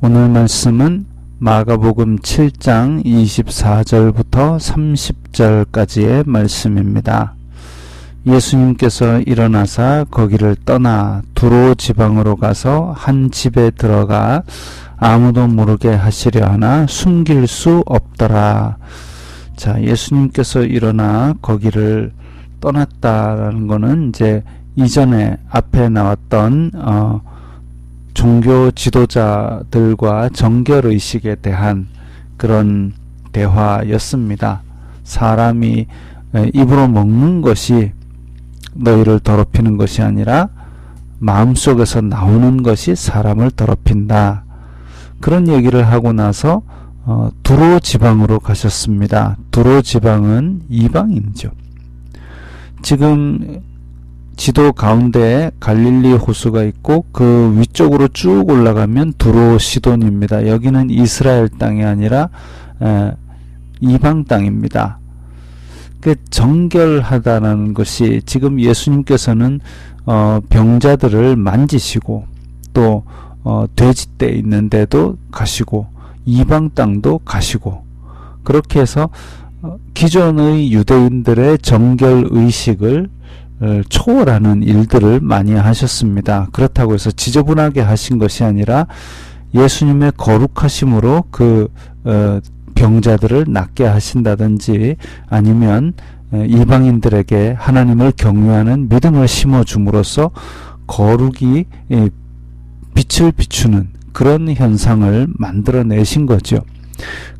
오늘 말씀은 마가복음 7장 24절부터 30절까지의 말씀입니다. 예수님께서 일어나사 거기를 떠나 두로 지방으로 가서 한 집에 들어가 아무도 모르게 하시려 하나 숨길 수 없더라. 자, 예수님께서 일어나 거기를 떠났다라는 거는 이제 이전에 앞에 나왔던 어, 종교 지도자들과 정결 의식에 대한 그런 대화였습니다. 사람이 입으로 먹는 것이 너희를 더럽히는 것이 아니라 마음속에서 나오는 것이 사람을 더럽힌다. 그런 얘기를 하고 나서 어, 두로 지방으로 가셨습니다. 두로 지방은 이방인이죠. 지금 지도 가운데 갈릴리 호수가 있고 그 위쪽으로 쭉 올라가면 두로 시돈입니다. 여기는 이스라엘 땅이 아니라 에, 이방 땅입니다. 그 정결하다는 것이 지금 예수님께서는 어, 병자들을 만지시고 또 어, 돼지떼 있는데도 가시고 이방 땅도 가시고 그렇게 해서 어, 기존의 유대인들의 정결 의식을 어, 초월하는 일들을 많이 하셨습니다. 그렇다고 해서 지저분하게 하신 것이 아니라 예수님의 거룩하심으로 그 어, 병자들을 낫게 하신다든지 아니면 일방인들에게 하나님을 경외하는 믿음을 심어 줌으로써 거룩이 빛을 비추는 그런 현상을 만들어내신 거죠.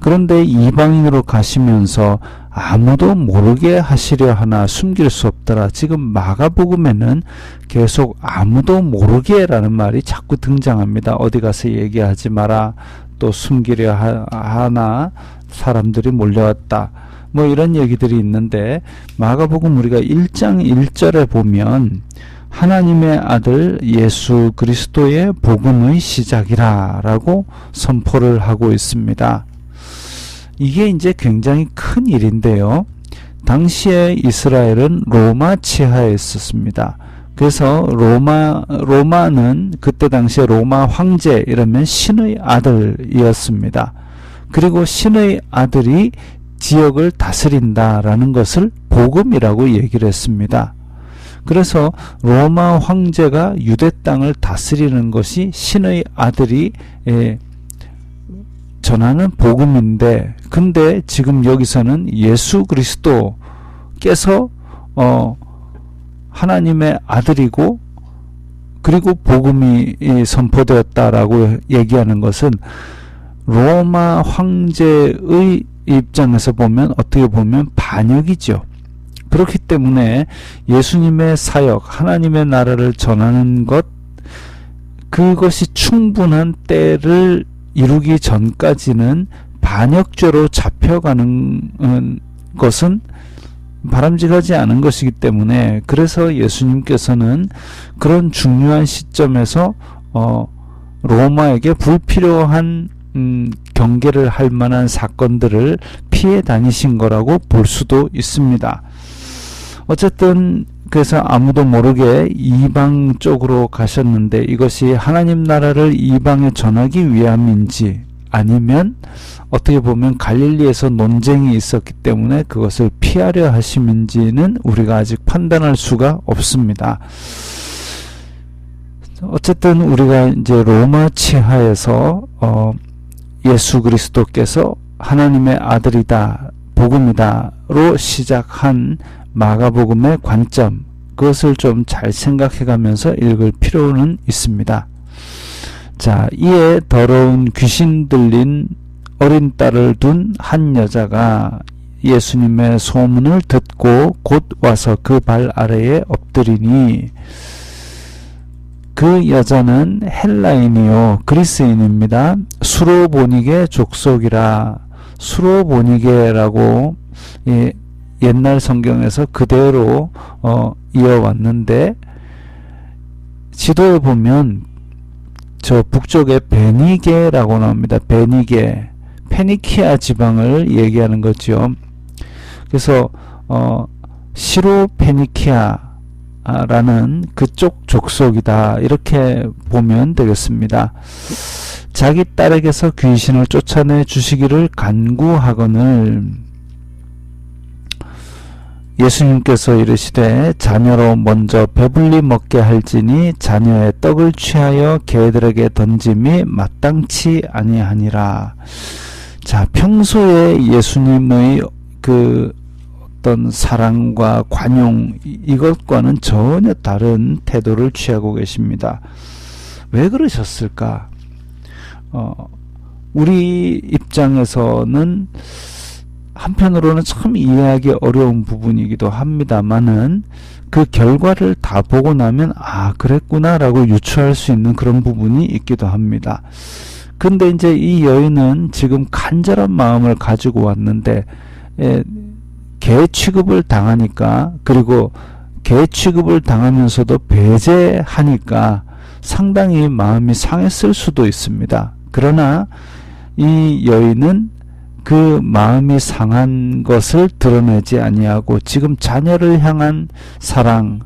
그런데 이방인으로 가시면서 아무도 모르게 하시려 하나 숨길 수 없더라. 지금 마가복음에는 계속 아무도 모르게라는 말이 자꾸 등장합니다. 어디 가서 얘기하지 마라. 또 숨기려 하나 사람들이 몰려왔다. 뭐 이런 얘기들이 있는데 마가복음 우리가 1장 1절에 보면 하나님의 아들 예수 그리스도의 복음의 시작이라라고 선포를 하고 있습니다. 이게 이제 굉장히 큰 일인데요. 당시에 이스라엘은 로마 치하에 있었습니다. 그래서 로마 로마는 그때 당시에 로마 황제 이러면 신의 아들이었습니다. 그리고 신의 아들이 지역을 다스린다라는 것을 복음이라고 얘기를 했습니다. 그래서 로마 황제가 유대 땅을 다스리는 것이 신의 아들이 예, 전하는 복음인데 근데 지금 여기서는 예수 그리스도께서 어 하나님의 아들이고 그리고 복음이 선포되었다라고 얘기하는 것은 로마 황제의 입장에서 보면 어떻게 보면 반역이죠. 그렇기 때문에 예수님의 사역, 하나님의 나라를 전하는 것, 그것이 충분한 때를 이루기 전까지는 반역죄로 잡혀가는 것은 바람직하지 않은 것이기 때문에 그래서 예수님께서는 그런 중요한 시점에서 어, 로마에게 불필요한 음, 경계를 할 만한 사건들을 피해 다니신 거라고 볼 수도 있습니다. 어쨌든 그래서 아무도 모르게 이방 쪽으로 가셨는데 이것이 하나님 나라를 이방에 전하기 위함인지 아니면 어떻게 보면 갈릴리에서 논쟁이 있었기 때문에 그것을 피하려 하심인지는 우리가 아직 판단할 수가 없습니다. 어쨌든 우리가 이제 로마 치하에서 어 예수 그리스도께서 하나님의 아들이다, 복음이다로 시작한 마가복음의 관점, 그것을 좀 잘 생각해 가면서 읽을 필요는 있습니다. 자, 이에 더러운 귀신 들린 어린 딸을 둔 한 여자가 예수님의 소문을 듣고 곧 와서 그 발 아래에 엎드리니 그 여자는 헬라인이요 그리스인입니다. 수로보니게 족속이라 수로보니게라고 예, 옛날 성경에서 그대로 어, 이어왔는데 지도에 보면 저 북쪽에 베니게라고 나옵니다. 베니게 페니키아 지방을 얘기하는 거죠. 그래서 어, 시로 페니키아 라는 그쪽 족속이다. 이렇게 보면 되겠습니다. 자기 딸에게서 귀신을 쫓아내 주시기를 간구하거늘 예수님께서 이르시되 자녀로 먼저 배불리 먹게 할지니 자녀의 떡을 취하여 개들에게 던짐이 마땅치 아니하니라. 자, 평소에 예수님의 그 어떤 사랑과 관용 이것과는 전혀 다른 태도를 취하고 계십니다. 왜 그러셨을까? 어, 우리 입장에서는 한편으로는 참 이해하기 어려운 부분이기도 합니다만은 그 결과를 다 보고 나면 아 그랬구나라고 유추할 수 있는 그런 부분이 있기도 합니다. 근데 이제 이 여인은 지금 간절한 마음을 가지고 왔는데 예, 개 취급을 당하니까 그리고 개 취급을 당하면서도 배제하니까 상당히 마음이 상했을 수도 있습니다. 그러나 이 여인은 그 마음이 상한 것을 드러내지 아니하고 지금 자녀를 향한 사랑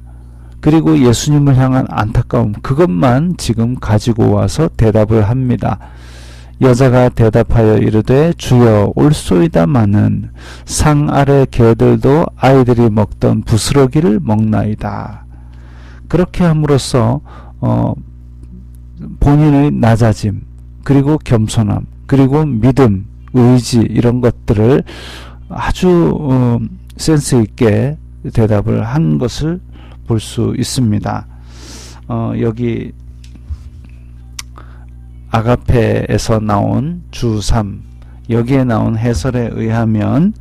그리고 예수님을 향한 안타까움 그것만 지금 가지고 와서 대답을 합니다. 여자가 대답하여 이르되 주여 올소이다마는 상 아래 개들도 아이들이 먹던 부스러기를 먹나이다. 그렇게 함으로써 어, 본인의 낮아짐 그리고 겸손함 그리고 믿음 의지 이런 것들을 아주 어, 센스 있게 대답을 한 것을 볼 수 있습니다. 어, 여기 아가페에서 나온 주3 여기에 나온 해설에 의하면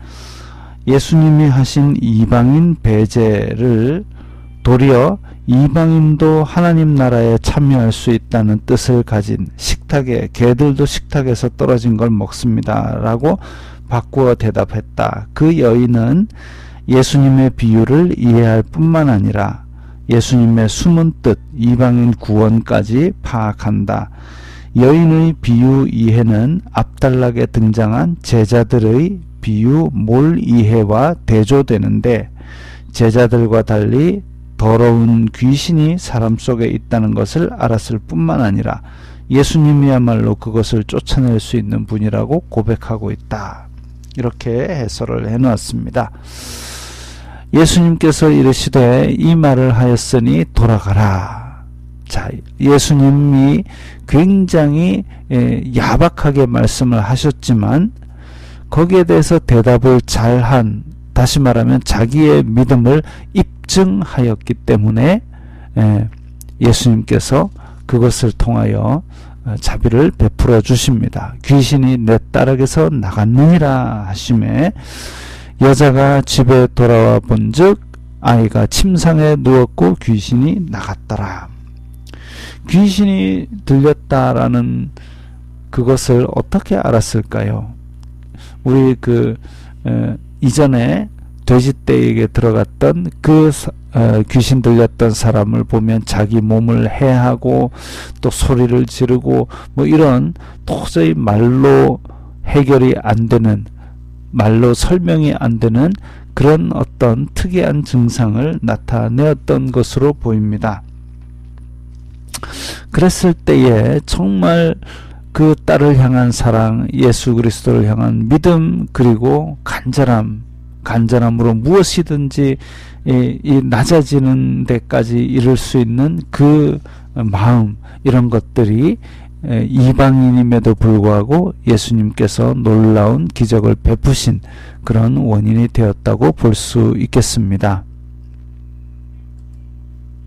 예수님이 하신 이방인 배제를 도리어 이방인도 하나님 나라에 참여할 수 있다는 뜻을 가진 식탁에 개들도 식탁에서 떨어진 걸 먹습니다. 라고 바꾸어 대답했다. 그 여인은 예수님의 비유를 이해할 뿐만 아니라 예수님의 숨은 뜻 이방인 구원까지 파악한다. 여인의 비유 이해는 앞달락에 등장한 제자들의 비유 몰 이해와 대조되는데 제자들과 달리 더러운 귀신이 사람 속에 있다는 것을 알았을 뿐만 아니라 예수님이야말로 그것을 쫓아낼 수 있는 분이라고 고백하고 있다. 이렇게 해설을 해 놓았습니다. 예수님께서 이르시되 이 말을 하였으니 돌아가라. 자, 예수님이 굉장히 야박하게 말씀을 하셨지만 거기에 대해서 대답을 잘한 다시 말하면 자기의 믿음을 입증하였기 때문에 예수님께서 그것을 통하여 어, 자비를 베풀어 주십니다. 귀신이 내 딸에게서 나갔느니라 하심에 여자가 집에 돌아와 본즉 아이가 침상에 누웠고 귀신이 나갔더라. 귀신이 들렸다라는 그것을 어떻게 알았을까요? 우리 그 에, 이전에 돼지떼에게 들어갔던 그 어, 귀신 들렸던 사람을 보면 자기 몸을 해하고 또 소리를 지르고 뭐 이런 도저히 말로 해결이 안 되는 말로 설명이 안 되는 그런 어떤 특이한 증상을 나타내었던 것으로 보입니다. 그랬을 때에 정말 그 딸을 향한 사랑, 예수 그리스도를 향한 믿음, 그리고 간절함, 간절함으로 무엇이든지 이, 이 낮아지는 데까지 이룰 수 있는 그 마음, 이런 것들이 이방인임에도 불구하고 예수님께서 놀라운 기적을 베푸신 그런 원인이 되었다고 볼 수 있겠습니다.